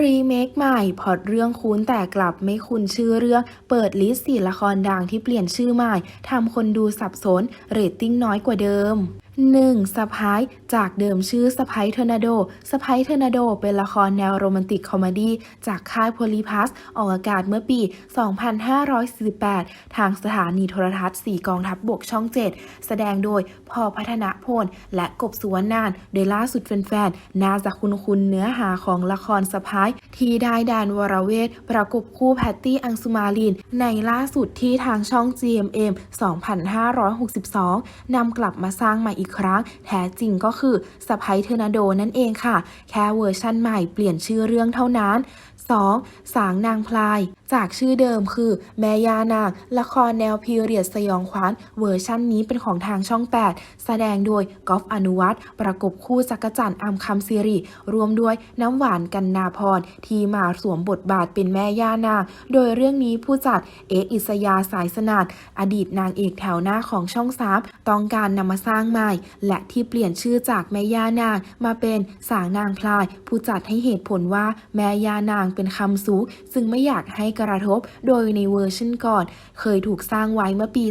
รีเมคใหม่พอดเรื่องคุ้นแต่กลับไม่คุ้นชื่อเรื่อง เปิดลิสต์สี่ละครดังที่เปลี่ยนชื่อใหม่ทำคนดูสับสนเรตติ้งน้อยกว่าเดิม 1. สะพ้ายจากเดิมชื่อสะพ้ายเทอร์นาโดสะพ้ายเทอร์นาโดเป็นละครแนวโรแมนติกคอมเมดี้จากค่ายโพลีพัส ออกอากาศเมื่อปี 2548 ทางสถานีโทรทัศน์ 4 กองทัพบบกช่อง 7 แสดงโดยพอพัฒนาพล และกบสุวรรณนาน โดยล่าสุดแฟนๆน่าจะคุ้นคุณเนื้อหาของละครสะพ้ายที่ได้แดนวรเวทประกบคู่แพตตี้อังสุมาลิน ในล่าสุดที่ทางช่อง GMM 2562นำกลับมาสร้างใหม่อีกครั้ง แท้จริงก็คือสะพ้ายเทอร์นาโดนั่นเองค่ะ แค่เวอร์ชั่นใหม่เปลี่ยนชื่อเรื่องเท่านั้น 2. สางนางพลาย จากชื่อเดิมคือ แม่ยานาง ละครแนวพีเรียดสยองขวัญเวอร์ชั่นนี้เป็นของทางช่อง 8 แสดงโดยกอฟอนุวัฒน์ประกบคู่จักรจันทร์อัมคำซิริรวมด้วยน้ำหวานกันนาพร ที่มาสวมบทบาทเป็นแม่ย่านาง โดยเรื่องนี้ผู้จัดเออิสยาสายสนาดอดีตนางเอกแถวหน้าของช่องสามต้องการนำมาสร้างใหม่ และที่เปลี่ยนชื่อจากแม่ย่านาง มาเป็นสางนางพลาย ผู้จัดให้เหตุผลว่าแม่ย่านางเป็นคำสูซึ่งไม่อยากให้กระทบ โดยในเวอร์ชันก่อน เคยถูกสร้างไว้เมื่อปี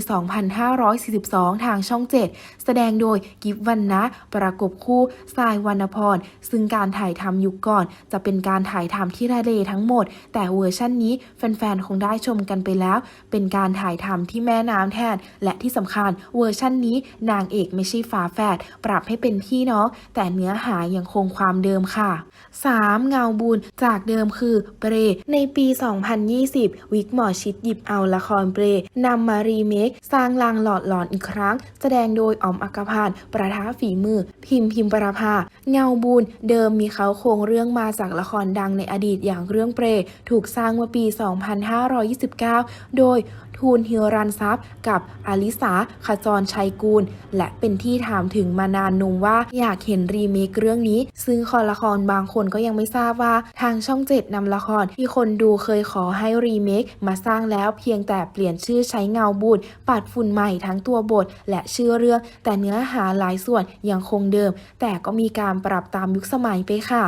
2542 ทางช่อง 7 แสดงโดยกิฟวันนะประกบคู่ทรายวรรณพร ซึ่งการถ่ายทำยุคก่อน จะเป็นการถ่ายทำที่ทะเลทั้งหมด แต่เวอร์ชันนี้แฟนๆ คงได้ชมกันไปแล้ว เป็นการถ่ายทำที่แม่น้ำแทน และที่สำคัญเวอร์ชันนี้นางเอกไม่ใช่ฝาแฝด ปรับให้เป็นพี่น้อง แต่เนื้อหายังคงความเดิมค่ะ 3. เงาบุญจากเดิมคือเปรในปี 2020วิกหมอชิดหยิบเอาละครเปรนำมารีเมค สร้างลางหลอดหลอนอีกครั้ง แสดงโดยอ๋อมอักพานประท้าฝีมือ พิมพิมประภา เงาบุญ เดิมมีเขาโครงเรื่องมาจากละครดังในอดีตอย่างเรื่องเปร ถูกสร้างเมื่อปี 2529 โดยทูนฮิรันทรัพย์กับอลิสาขจรชัยกูล และเป็นที่ถามถึงมานานนมว่าอยากเห็นรีเมคเรื่องนี้ ซึ่งคอละครบางคนก็ยังไม่ทราบว่า ทางช่องเจ็ดนำละครที่คนดูเคยขอให้รีเมคมาสร้างแล้วเพียงแต่เปลี่ยนชื่อใช้เงาบุญปัดฝุ่นใหม่ทั้งตัวบทและชื่อเรื่อง แต่เนื้อหาหลายส่วนยังคงเดิม แต่ก็มีการปรับตามยุคสมัยไปค่ะ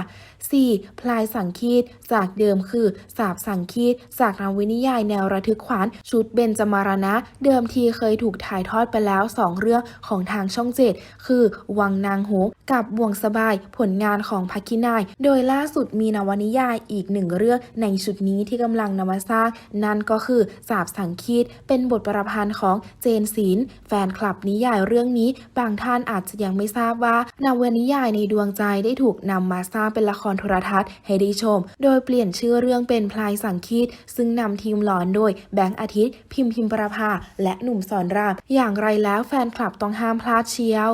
4. พลายสังคีตจากเดิมคือสาบสังคีตจากนวนิยายแนวระทึกขวัญชุดเบนจมารณะ เดิมทีเคยถูกถ่ายทอดไปแล้ว 2 เรื่องของทางช่องเจ็ดคือวังนางโหกับบ่วงสบายผลงานของพักคินาย โดยล่าสุดมีนวนิยายอีกหนึ่งเรื่องในชุดนี้ที่กำลังนำมาสร้าง นั่นก็คือสาบสังคีตเป็นบทประพันธ์ของเจนศิลป์แฟนคลับนิยายเรื่องนี้ บางท่านอาจจะยังไม่ทราบว่านวนิยายในดวงใจได้ถูกนำมาสร้างเป็นละครโทรทัศน์ให้ได้ชม โดยเปลี่ยนชื่อเรื่องเป็นพลายสังคีตซึ่งนำทีมหลอนโดยแบงค์อาทิตย์ พิมพ์พิมพ์ประภา และหนุ่มสอนราม อย่างไรแล้วแฟนคลับต้องห้ามพลาดเชียว